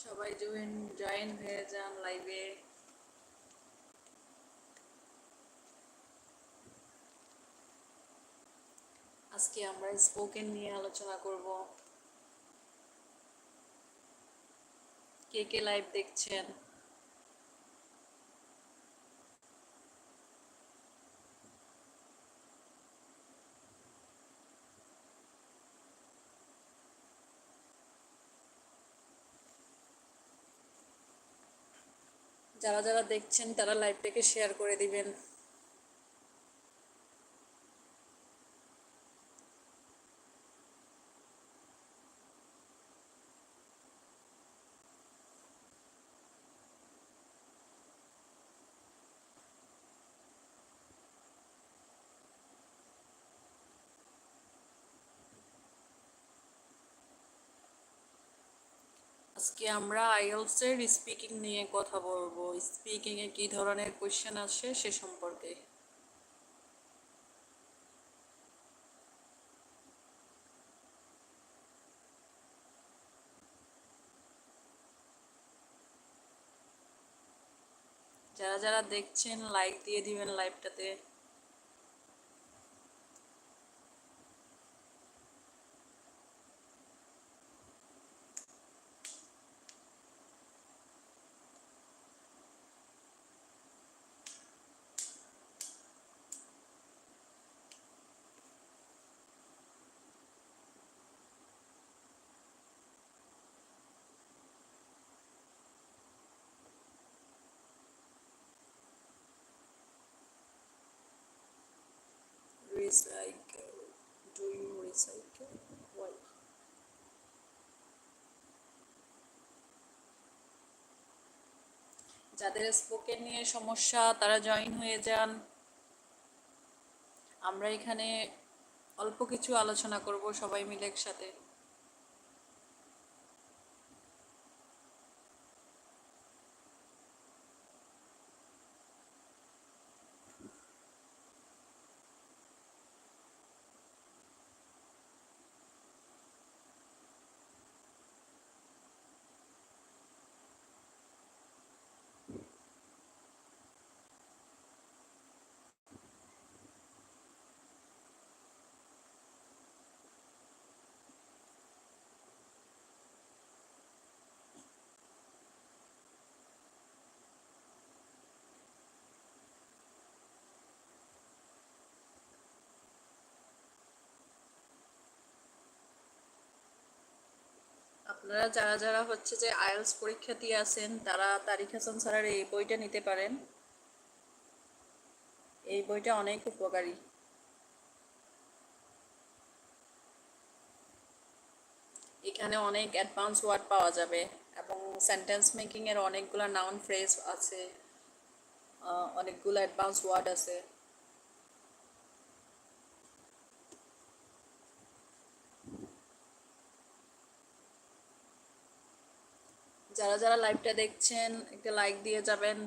সবাই join join হয়ে যান লাইভে আজকে আমরা স্পোকেন নিয়ে আলোচনা করব। কে কে লাইভ দেখছেন? যারা যারা দেখছেন তারা লাইভটাকে শেয়ার করে দিবেন। আজকে আমরা আইএলস এর স্পিকিং নিয়ে কথা বলব। স্পিকিং এ কি ধরনের কোশ্চেন আসে সে সম্পর্কে? যারা যারা দেখছেন লাইক দিয়ে দিবেন লাইভটাতে recycle? Why? যাদের স্পোকেন নিয়ে সমস্যা, তারা জয়েন হয়ে যান। আমরা এখানে অল্প কিছু আলোচনা করব, সবাই মিলে একসাথে। আপনারা যারা যারা হচ্ছে যে আইএলস পরীক্ষা দিয়ে আছেন তারা তারিক হাসান স্যারের এই বইটা নিতে পারেন। এই বইটা অনেক উপকারী। এখানে অনেক অ্যাডভান্স ওয়ার্ড পাওয়া যাবে এবং সেন্টেন্স মেকিংয়ের অনেকগুলো নাউন ফ্রেজ আছে অনেকগুলো অ্যাডভান্স ওয়ার্ড আছে। যারা যারা লাইভটা দেখছেন, একটা লাইক দিয়ে যাবেন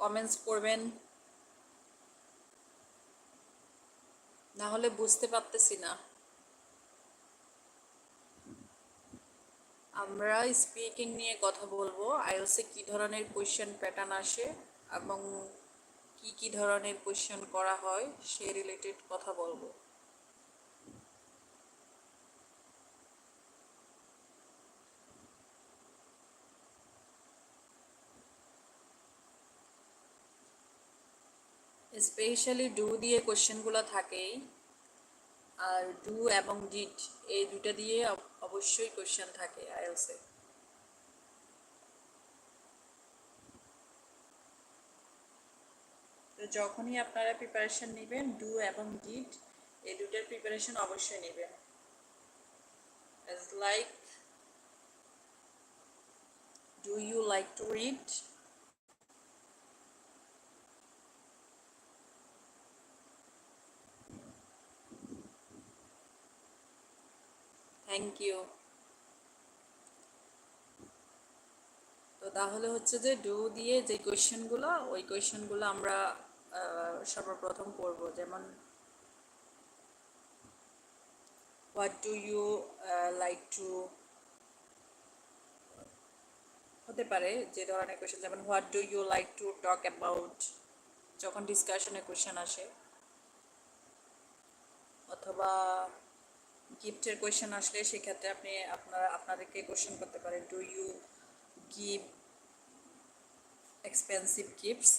কমেন্টস করবেন। না হলে বুঝতে পারতেছি না। আমরা স্পিকিং নিয়ে কথা বলব আইএলসে কি ধরনের কোয়েশ্চেন প্যাটার্ন আসে এবং কি কি ধরনের কোয়েশ্চেন করা হয়, সে রিলেটেড কথা বলব। স্পেশালি ডু দিয়ে কোশ্চেনগুলো থাকেই। আর ডু এবং ডিট এই দুটা দিয়ে অবশ্যই কোশ্চেন থাকে আইএলসে তো যখনই আপনারা প্রিপারেশন নেবেন ডু এবং ডিট এই দুটার প্রিপারেশন অবশ্যই নেবেন। Like do you like to to thank you তো তাহলে হচ্ছে যে ডু দিয়ে যে কোয়েশ্চেনগুলো ওই কোয়েশ্চেনগুলো আমরা সর্বপ্রথম করব। যেমন what do you like to হতে পারে যে ধরনের কোয়েশ্চেন যেমন what do you like to talk about যখন ডিসকাশনে কোয়েশ্চেন আসে। অথবা গিফটের কোয়েশ্চেন আসলে সেক্ষেত্রে আপনি আপনারা, আপনাদেরকে কোয়েশ্চেন করতে পারেন do you give expensive gifts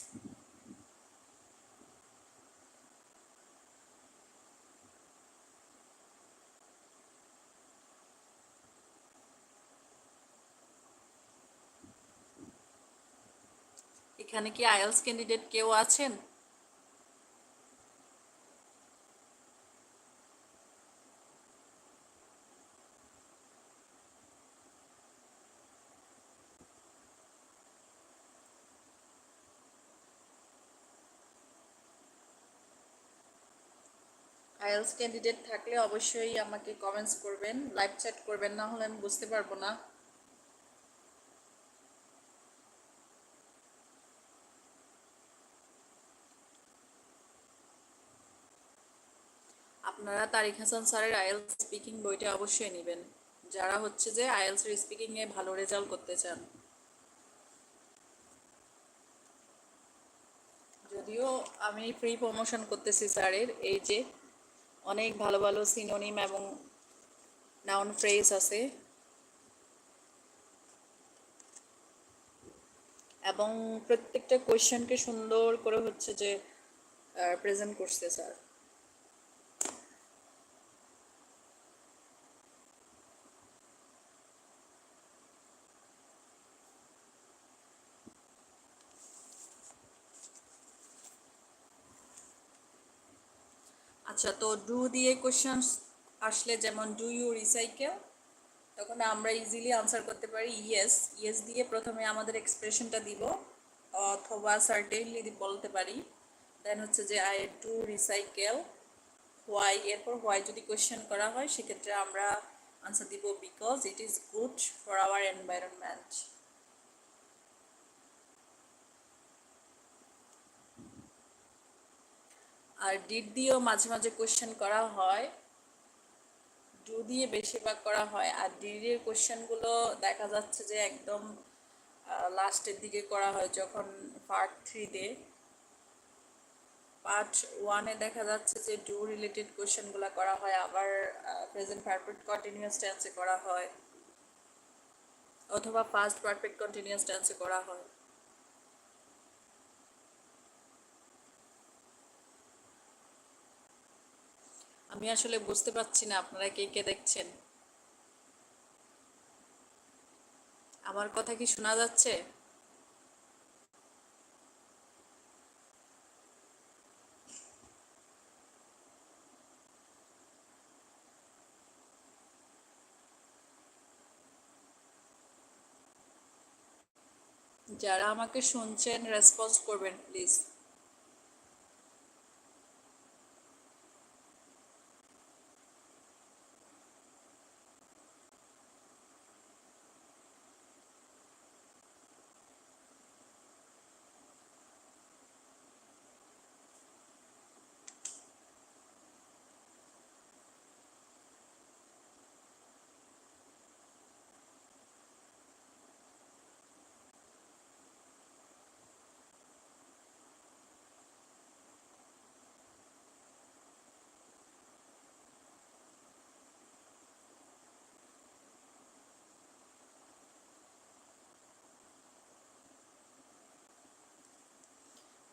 এখানে কি আইএলস ক্যান্ডিডেট কেউ আছেন? আইএলস ক্যান্ডিডেট থাকলে অবশ্যই আমাকে কমেন্টস করবেন লাইভ চ্যাট করবেন, না হলে আমি বুঝতে পারব না। আপনারা তারিক হাসান স্যারের আইএলস স্পিকিং বইটা অবশ্যই নেবেন। যারা হচ্ছে যে আইএলস এর স্পিকিং এ ভালো রেজাল্ট করতে চান। যদিও আমি ফ্রি প্রমোশন করতেছি স্যারের, এই যে অনেক ভালো ভালো সিনোনিম এবং নাউন ফ্রেজ আছে। এবং প্রত্যেকটা কোয়েশ্চেনকে সুন্দর করে হচ্ছে যে প্রেজেন্ট করছে স্যার আচ্ছা তো ডু দিয়ে কোশ্চেন আসলে যেমন ডু ইউ রিসাইকেল তখন আমরা ইজিলি আনসার করতে পারি ইয়েস ইয়েস দিয়ে প্রথমে আমাদের এক্সপ্রেশনটা দিব, অথবা সার্টেনলি বলতে পারি। দেন হচ্ছে যে আই টু রিসাইকেল হোয়াই এরপর হোয়াই যদি কোয়েশ্চেন করা হয়, সেক্ষেত্রে আমরা আনসার দিব because it is good for our environment R did দিয়েও মাঝে মাঝে কোয়েশ্চেন করা হয়। ডু দিয়ে বেশিরভাগ করা হয়। আর ডিডের কোয়েশ্চেনগুলো দেখা যাচ্ছে যে একদম লাস্টের দিকে করা হয় যখন পার্ট থ্রিতে পার্ট ওয়ানে দেখা যাচ্ছে যে ডু রিলেটেড কোয়েশ্চেনগুলো করা হয়। আবার প্রেজেন্ট পারফেক্ট কন্টিনিউয়াস টেন্সে করা হয়। অথবা ফার্স্ট পারফেক্ট কন্টিনিউয়াস টেন্সে করা হয়। আমি আসলে বুঝতে পারছি না আপনারা কে কে দেখছেন। আমার কথা কি শোনা যাচ্ছে? যারা আমাকে শুনছেন রেসপন্স করবেন প্লিজ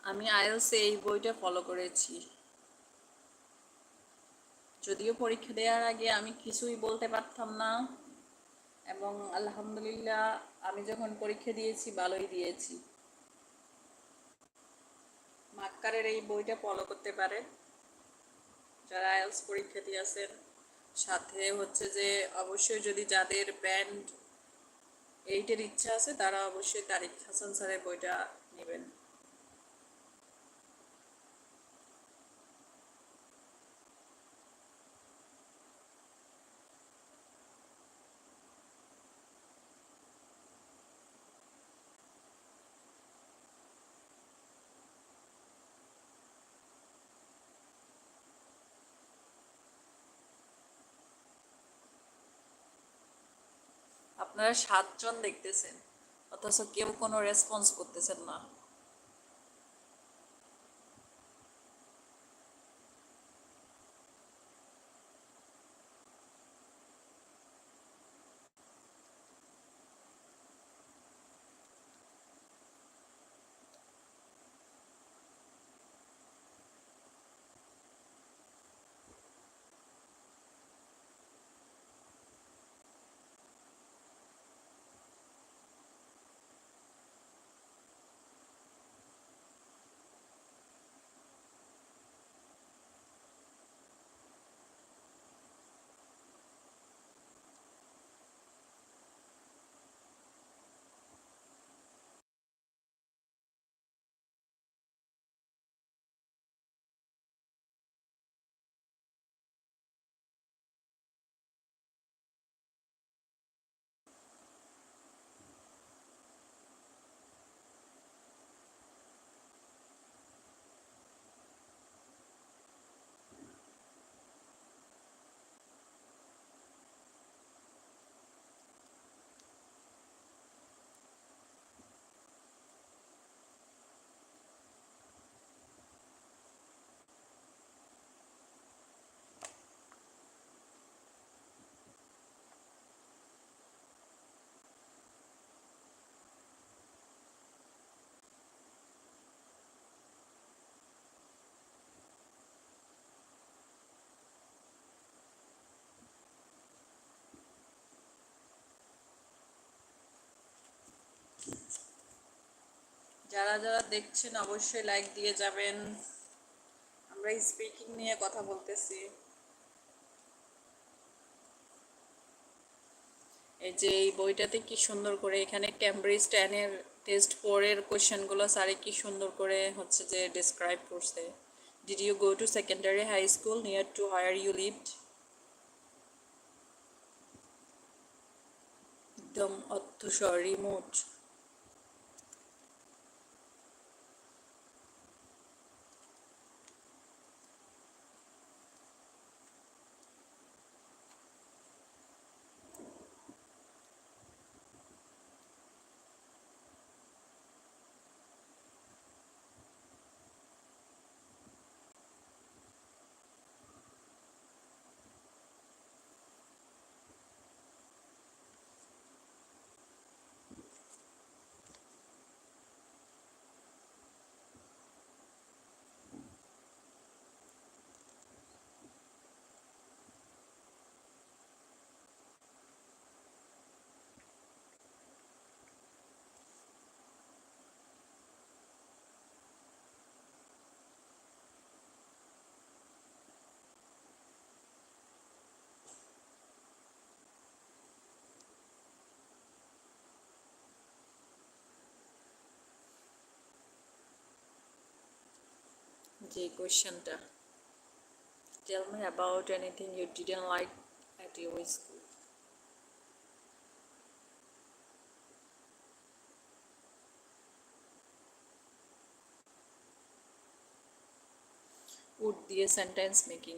আমি আইএলসে এই বইটা ফলো করেছি। যদিও পরীক্ষা দেওয়ার আগে আমি কিছুই বলতে পারতাম না। এবং আলহামদুলিল্লাহ আমি যখন পরীক্ষা দিয়েছি, ভালোই দিয়েছি। মাক্কারের এই বইটা ফলো করতে পারে। যারা আইএলস পরীক্ষা দিয়েছেন, সাথে হচ্ছে যে অবশ্যই যদি যাদের ব্যান্ড এইটের ইচ্ছা আছে, তারা অবশ্যই তারিক হাসান স্যারের বইটা নেবেন। আপনারা সাতজন দেখতেছেন অথচ কেউ কোনো রেসপন্স করতেছেন না। যারা যারা দেখছেন, অবশ্যই লাইক দিয়ে যাবেন। আমরা স্পিকিং নিয়ে কথা বলতেছি। এই যে এই বইটাতে কি সুন্দর করে এখানে ক্যামব্রিজ টেনের টেস্ট ফোরের কোয়েশ্চেনগুলো স্যারে কি সুন্দর করে হচ্ছে যে ডিসক্রাইব করছে। Did you go to secondary high school near to higher you lived একদম অর্থস্বর রিমোট যে কোয়েশ্চেনটা। Tell me about anything you didn't like at your school would দিয়ে সেন্টেন্স মেকিং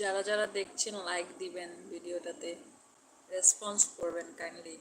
যারা যারা দেখছেন লাইক দিবেন ভিডিওটাতে রেসপন্স করবেন কাইন্ডলি